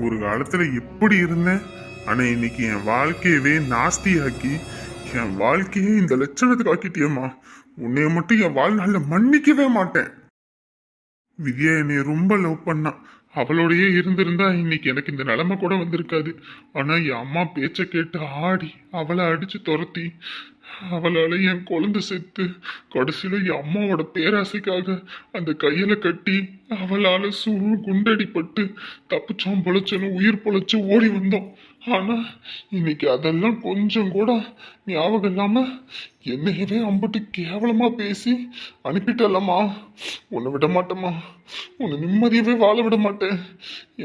ஒரு காலத்துல எப்படி இருந்தேன்? ஆனா இன்னைக்கு என் வாழ்க்கையவே நாஸ்தியாக்கி என் வாழ்க்கையே இந்த லட்சணத்துக்கு ஆக்கிட்டியம்மா. உன்னைய மட்டும் என் வாழ்நாளில் மன்னிக்கவே மாட்டேன். வித்யா என்னைய ரொம்ப லவ் பண்ணா. அவளோடையே இருந்திருந்தா இன்னைக்கு எனக்கு இந்த நிலைமை கூட வந்திருக்காது. ஆனா என் அம்மா பேச்ச கேட்டு ஆடி அவளை அடிச்சு துரத்தி அவளால என் குழந்தை செத்து கடைசியில என் அம்மாவோட பேராசைக்காக அந்த கையில கட்டி அவளால சூழ் குண்டடிப்பட்டு தப்பிச்சோம் பொழைச்சோன்னு உயிர் பொழைச்சு ஓடி வந்தோம். ஆனா இன்னைக்கு அதெல்லாம் கொஞ்சம் கூட ஞாபகம் இல்லாம என்னையவே அம்பட்டு கேவலமா பேசி அனுப்பிட்டல்லம்மா உன்னை விட மாட்டேம்மா. உன்னை நிம்மதியவே வாழ விட மாட்டேன்.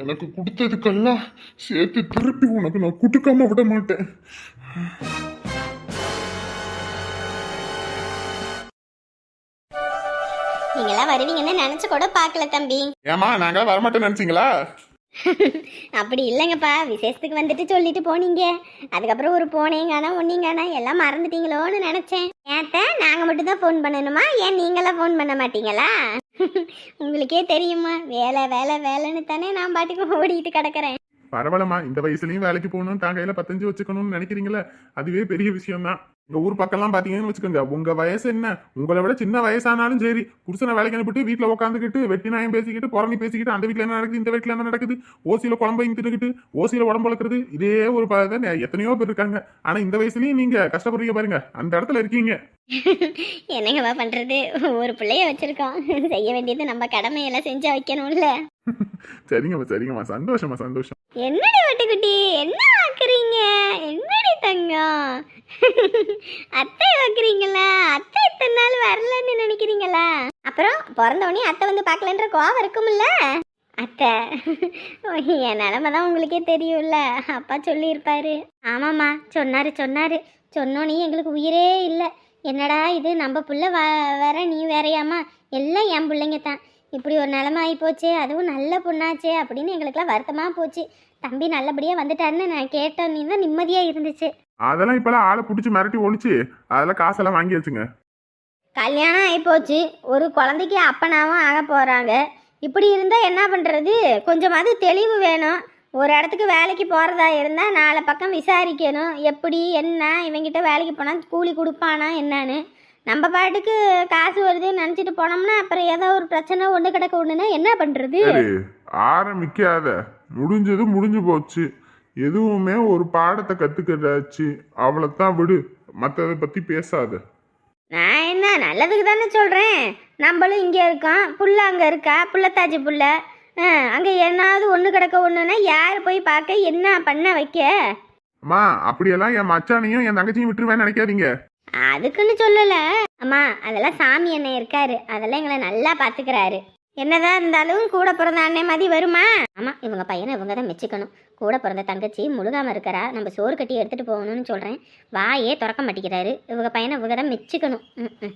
எனக்கு கொடுத்ததுக்கெல்லாம் சேர்த்து திருப்பி உனக்கு நான் கொடுக்காம விட மாட்டேன். நீங்களாம் வருவீங்கன்னு நினைச்சு கூட பார்க்கல தம்பி. ஏமா நாங்க வரமாட்டேன்னு நினைச்சீங்களா? அப்படி இல்லைங்கப்பா விசேஷத்துக்கு வந்துட்டு சொல்லிட்டு போனீங்க. அதுக்கப்புறம் ஒரு போனீங்கன்னா ஒன்னீங்கன்னா எல்லாம் மறந்துட்டீங்களோன்னு நினைச்சேன். ஏத்த நாங்க மட்டும் தான் ஃபோன் பண்ணணுமா? ஏன் நீங்களாம் ஃபோன் பண்ண மாட்டீங்களா? உங்களுக்கே தெரியுமா வேலை வேலை வேலைன்னு தானே நான் பாட்டுக்கு ஓடிட்டு கிடக்குறேன். பரவாயில்லம்மா இந்த வயசுலயும் வேலைக்கு போகணும் தான் கையில பத்தஞ்சு வச்சுக்கணும்னு நினைக்கிறீங்களே? அதுவே பெரிய விஷயம் தான் உங்க ஊர் பக்கம்லாம் பாத்தீங்கன்னு வச்சுக்கோங்க. உங்க வயசு என்ன? உங்களை விட சின்ன வயசானாலும் சரி புருஷனை வேலைக்கு அனுப்பிட்டு வீட்டுல உட்காந்துக்கிட்டு வெட்டி நாயம் பேசிக்கிட்டு புறணி பேசிக்கிட்டு அந்த வீட்டுல என்ன நடக்குது இந்த வீட்டுல என்ன நடக்குது ஓசியில குழம்பையும் தின்னுக்கிட்டு ஓசியில உடம்பு வளர்க்குறது இதே ஒரு எத்தனையோ பேர் இருக்காங்க. ஆனா இந்த வயசுலயும் நீங்க கஷ்டப்படுறீங்க பாருங்க. அந்த இடத்துல இருக்கீங்க. என்னங்கப்பா பண்றது? ஒரு பிள்ளைய வச்சிருக்கோம். செய்ய வேண்டியது நம்ம கடமையெல்லாம் செஞ்சு வைக்கணும்ல. சரிங்கம்மா சரிங்கம்மா. சந்தோஷமா சந்தோஷம். என்னடி வட்டுக்குட்டி? என்ன ஆக்குறீங்க? என்னடி தங்கம்? அத்தை வைக்கிறீங்களா? அத்தை இத்தனை நாள் வரலன்னு நினைக்கிறீங்களா? அப்புறம் பிறந்த உடனே அத்தை வந்து பார்க்கலன்ற கோவம் இருக்கும்ல? அத்தை என் நிலமை தான் உங்களுக்கே தெரியும்ல. அப்பா சொல்லியிருப்பாரு. ஆமாம்மா சொன்னாரு சொன்னாரு. சொன்னோன்னே எங்களுக்கு உயிரே இல்லை. என்னடா இது? நம்ம புள்ள வ வேற நீ வேறையாமா எல்லாம் என் பிள்ளைங்க தான். இப்படி ஒரு நிலமை ஆகி போச்சு அதுவும் நல்ல பொண்ணாச்சே அப்படின்னு எங்களுக்குலாம் வருத்தமாக போச்சு. தம்பி நல்லபடியாக வந்துட்டாருன்னு நான் கேட்டோன்னே தான் நிம்மதியாக இருந்துச்சு. அதெல்லாம் இப்பெல்லாம் ஆளை பிடிச்சி மிரட்டி ஒழிச்சு அதெல்லாம் காசெல்லாம் வாங்கி வச்சுங்க. கல்யாணம் ஆகிப்போச்சு ஒரு குழந்தைக்கு அப்பனாவும் ஆக போகிறாங்க இப்படி இருந்தால் என்ன பண்ணுறது கொஞ்சமாவது தெளிவு வேணும். ஒரு இடத்துக்கு வேலைக்கு போகிறதா இருந்தால் நாலு பக்கம் விசாரிக்கணும். எப்படி என்ன இவங்கிட்ட வேலைக்கு போனால் கூலி கொடுப்பானா என்னன்னு. நம்ம பாட்டுக்கு காசு வருதுன்னு நினச்சிட்டு போனோம்னா அப்புறம் ஏதோ ஒரு பிரச்சனை ஒன்று கிடக்க ஒன்றுனா என்ன பண்ணுறது சரி ஆரம்பிக்காத. முடிஞ்சது முடிஞ்சு போச்சு. எதுவுமே ஒரு பாடத்தை கத்துக்கிறாச்சு அவ்வளோத்தான் விடு. மற்றதை பத்தி பேசாத. நான் என்ன நல்லதுக்கு தானே சொல்கிறேன் நம்மளும் இங்கே இருக்கோம். புள்ள அங்கே இருக்கா? புள்ளத்தாச்சி புள்ள. அங்கே என்னாவது ஒன்று கிடக்க ஒன்றுனா யார் போய் பார்க்க என்ன பண்ண வைக்க? அம்மா அப்படியெல்லாம் என் மச்சானையும் என் தங்கச்சியும் விட்டுருவேன்னு நினைக்காதீங்க. அதுக்குன்னு சொல்லலை. அம்மா அதெல்லாம் சாமி அண்ணன் இருக்காரு. அதெல்லாம் எங்களை நல்லா பார்த்துக்கிறாரு என்னதான் இருந்தாலும் கூட பிறந்த அண்ணன் மாதிரி வருமா? ஆமாம் இவங்க பையனை இவங்க தான் மெச்சுக்கணும். கூட பிறந்த தங்கச்சி முழுகாமல் இருக்கிறா. நம்ம சோறு கட்டி எடுத்துகிட்டு போகணும்னு சொல்கிறேன் வாயே திறக்க மாட்டேங்கிறாரு. இவங்க பையனை இவங்க தான் மெச்சுக்கணும். ம் ம்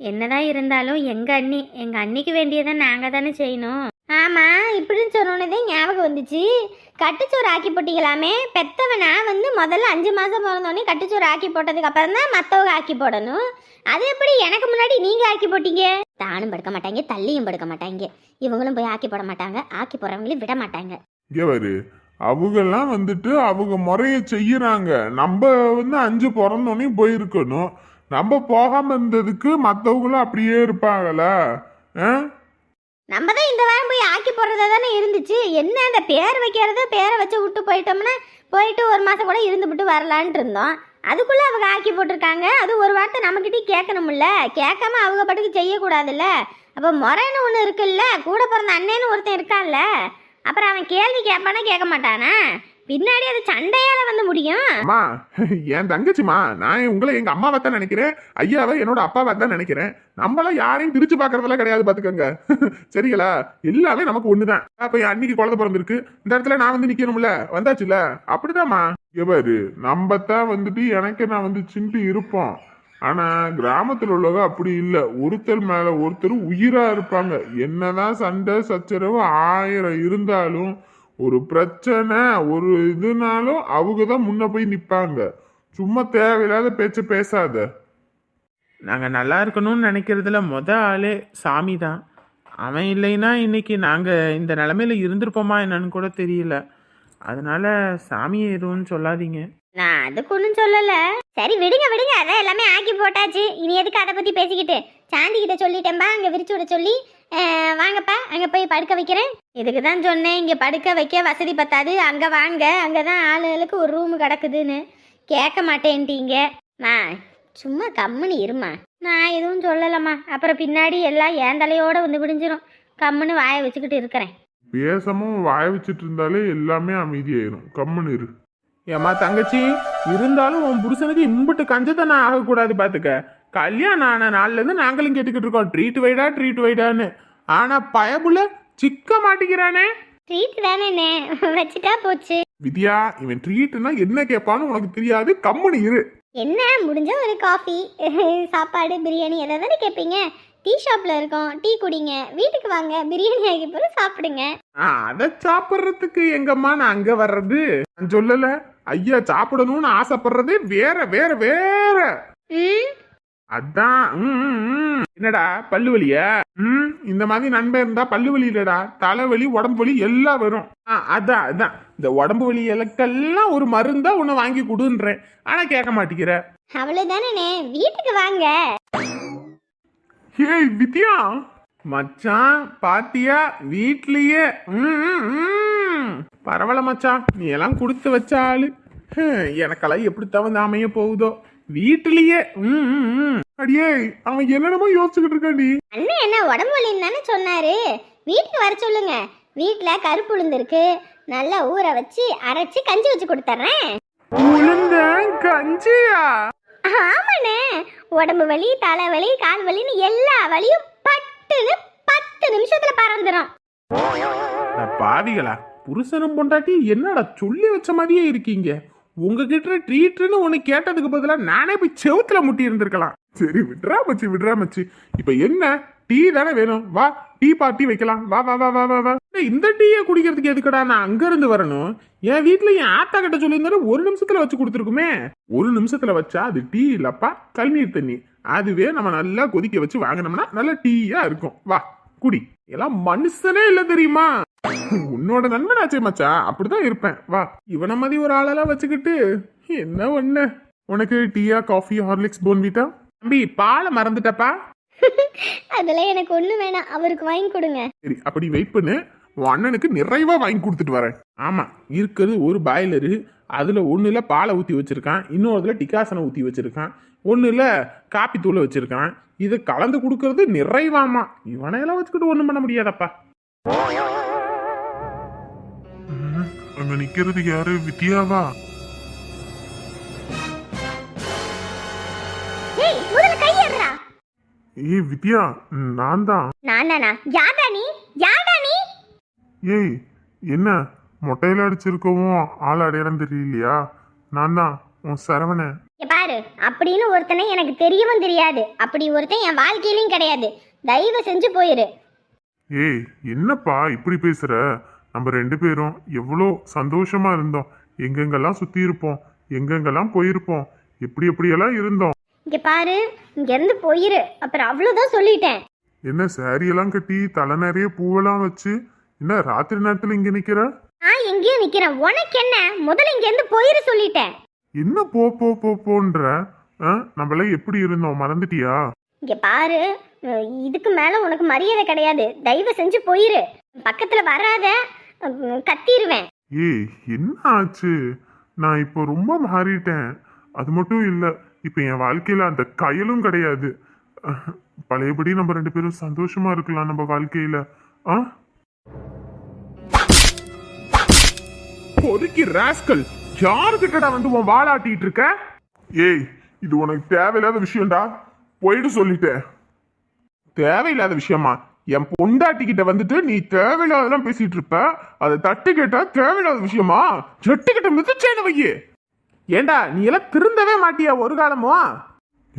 என்னதான் இருந்தாலும் எங்கள் அண்ணி எங்கள் அண்ணிக்கு வேண்டியதை நாங்கள் தானே செய்யணும். ஆமாம் இப்படின்னு சொன்னோன்னதே ஞாபகம் வந்துச்சு. கட்டுச்சோறு ஆக்கி போட்டீங்களாமே? பெத்தவனா வந்து முதல்ல அஞ்சு மாதம் பிறந்தோடனே கட்டுச்சோறு ஆக்கி போட்டதுக்கு அப்புறம் தான் மற்றவங்க ஆக்கி போடணும். அது எப்படி எனக்கு முன்னாடி நீங்கள் ஆக்கி போட்டீங்க? தானும் படுக்க மாட்டாங்க தள்ளியும் படுக்க மாட்டாங்க. இவங்களும் போய் ஆக்கி போட மாட்டாங்க ஆக்கி போடுறவங்களையும் விட மாட்டாங்க. எவரு அவங்கெல்லாம் வந்துட்டு அவங்க முறையை செய்யறாங்க. நம்ம வந்து அஞ்சு பிறந்தோன்னே போயிருக்கணும். நம்ம போகாம இருந்ததுக்கு மற்றவங்களும் அப்படியே இருப்பாங்களா ஆ? நம்ம தான் இந்த வாரம் போய் ஆக்கி போடுறதா தானே இருந்துச்சு. என்ன அந்த பேர் வைக்கிறது பேரை வச்சு விட்டு போயிட்டோம்னா போயிட்டு ஒரு மாதம் கூட இருந்துவிட்டு வரலான்ட்டு இருந்தோம். அதுக்குள்ளே அவங்க ஆக்கி போட்டிருக்காங்க. அது ஒரு வார்த்தை நம்மக்கிட்டே கேட்கணும்ல. கேட்காம அவங்க பாட்டுக்கு செய்யக்கூடாதுல்ல. அப்போ முறைன்னு ஒன்று இருக்குல்ல. கூட பிறந்த அண்ணேன்னு ஒருத்தன் இருக்கான்ல. அப்புறம் அவன் கேள்வி கேட்பானா கேட்க மாட்டானா? பின்னாடி அது சண்டையால வந்து முடியும். அம்மா என் தங்கச்சிமா நான் உங்களை எங்க அம்மாவை தான் நினைக்கிறேன் ஐயாவை என்னோட அப்பாவை தான் நினைக்கிறேன். நம்மளாம் யாரையும் பிரிச்சு பார்க்கறதெல்லாம் கிடையாது பாத்துக்கோங்க. சரிங்களா? எல்லாமே நமக்கு ஒண்ணுதான். அப்ப அன்னைக்கு குழந்தை பிறந்திருக்கு. இந்த இடத்துல நான் வந்து நிக்கணும்ல? வந்தாச்சுல அப்படிதாம்மா. எவரு நம்ம தான் வந்துட்டு எனக்கு நான் வந்து சிண்டு இருப்போம். ஆனா கிராமத்துல உள்ளவங்க அப்படி இல்ல. ஒருத்தர் மேல ஒருத்தர் உயிரா இருப்பாங்க. என்னதான் சண்டை சச்சரவு ஆயிரம் இருந்தாலும் ஒரு பிரச்சனை ஒரு இதுனாலும் அவங்க தான் முன்ன போய் நிப்பாங்க. சும்மா தேவையில்லாத பேச்ச பேசாத. நாங்கள் நல்லா இருக்கணும்னு நினைக்கிறதுல மொத ஆளே சாமி தான் அவன் இல்லைன்னா இன்னைக்கு நாங்கள் இந்த நிலமையில இருந்திருப்போமா என்னன்னு கூட தெரியல. அதனால சாமியை எதுவும் சொல்லாதீங்க. நான் அதுக்கு ஒன்றும் சொல்லலை. சரி விடுங்க விடுங்க. அதான் எல்லாமே ஆக்கி போட்டாச்சு. இனி எதுக்கு அதை பற்றி பேசிக்கிட்டு? சாந்தி கிட்ட சொல்லிட்டேன்பா அங்கே விரிச்சு விட சொல்லி வாங்கப்பா அங்கே போய் படுக்க வைக்கிறேன். இதுக்கு தான் சொன்னேன் இங்கே படுக்க வைக்க வசதி பத்தாது அங்கே வாங்க அங்கே தான் ஆளுகளுக்கு ஒரு ரூம் கிடக்குதுன்னு. கேட்க மாட்டேன்ட்டீங்க. மா சும்மா கம்முன்னு இருமா. நான் எதுவும் சொல்லலம்மா. அப்புறம் பின்னாடி எல்லாம் ஏன் தலையோட வந்து விடிஞ்சிரும் கம்முன்னு வாயை வச்சுக்கிட்டு இருக்கிறேன். பேசாம வாய வச்சுட்டு இருந்தாலே எல்லாமே அமைதியாயிரும். கம்முன்னு இரு. ஏம்மா தங்கச்சி இருந்தாலும் உன் புருஷனுக்கு இம்புட்டு கஞ்சத்தனை ஆகக்கூடாது பார்த்துக்க கல்யாணம் ஆன நாள்லேருந்து நாங்களும் கேட்டுக்கிட்டு இருக்கோம். ட்ரீட் வைடா ட்ரீட் வைடான்னு ஆனால் பயபுல சிக்க மாட்டேங்கிறானே. ட்ரீட் தானே வச்சுட்டா போச்சு. வித்யா இவன் ட்ரீட்னா என்ன கேட்பான்னு உனக்கு தெரியாது. கம்முன்னு இரு. என்ன? முடிஞ்ச ஒரு காஃபி சாப்பாடு பிரியாணி தானே கேட்பீங்க டீ ஷாப்பில் இருக்கோம். டீ குடிங்க. வீட்டுக்கு வாங்க. பிரியாணி ஆகி போய் சாப்பிடுங்க. அதை சாப்பிட்றதுக்கு எங்கம்மா நான் அங்கே வர்றது? நான் சொல்லல. ஐயா சாப்பிடணும்னு ஆசைப்படுறதே வேற வேற வேற. அதான். என்னடா பல்லு வலியா? ம் இந்த மாதிரி நண்பன் இருந்தா பல்லு வலி இல்லடா தலைவலி உடம்பு வலி எல்லாம் வரும். அதான் அதான். இந்த உடம்பு வலி எலக்கெல்லாம் ஒரு மருந்தா உன்னை வாங்கி கொடுன்றேன். ஆனா கேட்க மாட்டேங்கிற. அவ்வளோதானே வீட்டுக்கு வாங்க. ஏய் வித்யா. மச்சான் பாத்தியா? வீட்லயே. பரவாயில்ல மச்சான். நீ எல்லாம் கொடுத்து வச்ச ஆளு. எனக்கெல்லாம் எப்படி தவந்து அமைய போகுதோ. ம். அடியே அவன் என்னென்னமோ யோசிச்சுக்கிட்டு இருக்காண்டி அண்ணன் என்ன உடம்பு வலின்னு தானே சொன்னாரு? வீட்டுக்கு வர சொல்லுங்க. வீட்டில் கருப்பு உளுந்து இருக்கு. நல்லா ஊற வச்சு அரைச்சி கஞ்சி வச்சு கொடுத்துட்றேன். உளுந்த கஞ்சியா? ஆமாண்ணே. உடம்பு வலி தலைவலி கால் வலின்னு எல்லா வலியும் பட்டுன்னு பத்து நிமிஷத்துல பறந்துடும் பாவிகளா புருஷனும் பொண்டாட்டி என்னடா சொல்லி வச்ச மாதிரியே இருக்கீங்க? உங்ககிட்ட ட்ரீட்னு ஒன்று கேட்டதுக்கு பதிலாக நானே போய் செவுத்துல முட்டி இருந்திருக்கலாம். சரி விட்றா மச்சி விட்றா மச்சி. இப்போ என்ன? டீ தானே வேணும். வா டீ பார்ட்டி வைக்கலாம். வா வா வா வா வா வா. இந்த டீயை குடிக்கிறதுக்கு எதுக்குடா நான் அங்கேருந்து வரணும்? என் வீட்டில் என் ஆத்தா கிட்ட சொல்லியிருந்தாரு ஒரு நிமிஷத்தில் வச்சு கொடுத்துருக்குமே. ஒரு நிமிஷத்தில் வச்சா அது டீ இல்லப்பா கல்நீர் தண்ணி. அதுவே நம்ம நல்லா கொதிக்க வச்சு வாங்கினோம்னா நல்ல டீயாக இருக்கும். வா குடி. எல்லாம் மனுஷனே இல்லை தெரியுமா? உன்னோட நண்பனாச்சே மச்சான் அப்படிதான் இருப்பேன். வா. இவனை மாதிரி ஒரு ஆளெல்லாம் வச்சுக்கிட்டு என்ன ஒண்ணு? உனக்கு டீயா காஃபி ஹார்லிக்ஸ் போன்விட்டா தம்பி பாலை மறந்துட்டப்பா. அதெல்லாம் எனக்கு ஒண்ணு வேணாம். அவருக்கு வாங்கி கொடுங்க. சரி அப்படி வெயிட் பண்ணு. உன் அண்ணனுக்கு நிறைவா வாங்கி கொடுத்துட்டு வரேன். ஆமா இருக்கிறது ஒரு பாய்லரு அதுல ஒண்ணுல பாலை ஊத்தி வச்சிருக்கான். இன்னொருல டிகாசனை ஊத்தி வச்சிருக்கான். ஒண்ணுல காப்பி தூளை வச்சிருக்கான். இது கலந்து கொடுக்கறது நிறைவாமா இவனையெல்லாம் வச்சுக்கிட்டு ஒண்ணும் பண்ண முடியாதப்பா. அங்க நிக்கிறது யாரு? வித்யாவா? ஏய் வித்யா நான் தான் நானா யாடா நீ? யாடா நீ? ஏய் என்ன? மொட்டையில அடிச்சிருக்கவும் ஆள் அடையாளம் தெரியலையா? நான் தான் உன் சரவணன். பாரு அப்படின்னு ஒருத்தனை எனக்கு தெரியவும் தெரியாது. அப்படி ஒருத்தன் என் வாழ்க்கையிலும் கிடையாது. தயவு செஞ்சு போயிரு. ஏய் என்னப்பா இப்படி பேசுற? நம்ம ரெண்டு பேரும் எவ்வளோ சந்தோஷமா இருந்தோம். எங்கெங்கெல்லாம் சுத்தி இருப்போம் எங்கெங்கெல்லாம் போயிருப்போம் எப்படி எப்படியெல்லாம் இருந்தோம். இங்க பாரு இங்க இருந்து போயிரு. அப்புறம் அவ்வளவுதான் சொல்லிட்டேன். என்ன எல்லாம் கட்டி தலை நிறைய பூவெல்லாம் வச்சு என்ன ராத்திரி நேரத்துல இங்க நிக்கிற? நான் எங்கேயும் நிக்கிறேன். உனக்கு என்ன? முதல்ல இங்க இருந்து போயிரு சொல்லிட்டேன். என்ன போ போ போ போன்ற? ஆ, நம்மளாம் எப்படி இருந்தோம்? மறந்துட்டியா? இங்க பாரு இதுக்கு மேல உனக்கு மரியாதை கிடையாது. தயவு செஞ்சு போயிரு. பக்கத்துல வராத கத்திருவேன். ஏய் என்ன ஆச்சு? நான் இப்போ ரொம்ப மாறிட்டேன். அது மட்டும் இல்லை இப்போ என் வாழ்க்கையில அந்த கயலும் கிடையாது. பழையபடி நம்ம ரெண்டு பேரும் சந்தோஷமா இருக்கலாம் நம்ம வாழ்க்கையில. ஆ? பொறுக்கி ராஸ்கல் யாருக்கிட்டடா வந்து உன் வாழாட்டிட்டு இருக்க? ஏய் இது உனக்கு தேவையில்லாத விஷயம்டா. போயிட்டு சொல்லிட்டேன். தேவையில்லாத விஷயமா? என் பொண்டாட்டி கிட்ட வந்துட்டு நீ தேவையில்லாதெல்லாம் பேசிட்டு இருப்ப. அதை தட்டு கேட்டா தேவையில்லாத விஷயமா? ஜெட்டு கிட்ட மிதிச்சேன்னு வையே. ஏண்டா நீ எல்லாம் திருந்தவே மாட்டியா ஒரு காலமோ?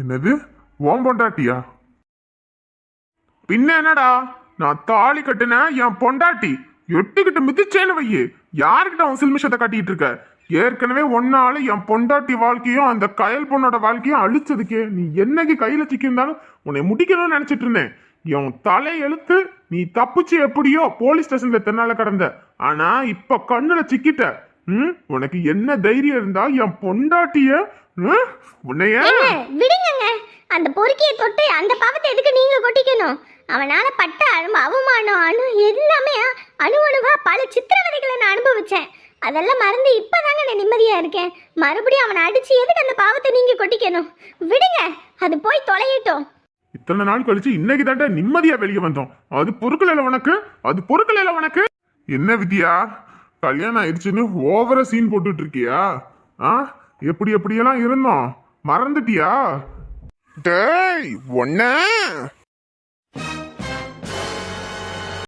என்னது? ஓம் பொண்டாட்டியா? பின்ன என்னடா? நான் தாலி கட்டின என் பொண்டாட்டி. எட்டுக்கிட்ட மிதிச்சேன்னு வையே. யாருக்கிட்ட அவன் சில்மிஷத்தை கட்டிட்டு இருக்க? ஏற்கனவே ஒன்னால என் பொண்டாட்டி வாழ்க்கையும் அந்த கயல் பொண்ணோட வாழ்க்கையும் அழிச்சதுக்கே. நீ என்னைக்கு கையில சிக்கியிருந்தாலும் உன்னை முடிக்கணும்னு நினைச்சிட்டு இருந்தேன். என் தலை எழுத்து நீ தப்பிச்சு எப்படியோ போலீஸ் ஸ்டேஷன்ல தென்னால கடந்த. ஆனா இப்ப கண்ணுல சிக்கிட்ட. ம்? உனக்கு என்ன தைரியம் இருந்தா என் பொண்டாட்டிய ம், உன்னைய விடுங்கங்க. அந்த பொறுக்கிய தொட்டு அந்த பாவத்தை எதுக்கு நீங்க கொட்டிக்கணும்? அவனால பட்ட அனு அவமானம் அணு எல்லாமே அணு அணுவா பல சித்திரவதைகளை நான் அனுபவிச்சேன். அதெல்லாம் மறந்து இப்பதாங்க நான் நிம்மதியா இருக்கேன். மறுபடியும் அவனை அடிச்சு எதுக்கு அந்த பாவத்தை நீங்க கொட்டிக்கணும்? விடுங்க அது போய் தொலையட்டும். இத்தனை நாள் கழிச்சு இன்னைக்கு தாண்டா நிம்மதியா வெளியே வந்தோம். அது பொறுக்கல உனக்கு? அது பொறுக்கல உனக்கு? என்ன வித்யா? கல்யாணம் ஆயிடுச்சுன்னு ஓவரா சீன் போட்டுட்டு இருக்கியா? ஆ? எப்படி எப்படியெல்லாம் இருந்தோம்? மறந்துட்டியா? டேய் ஒன்ன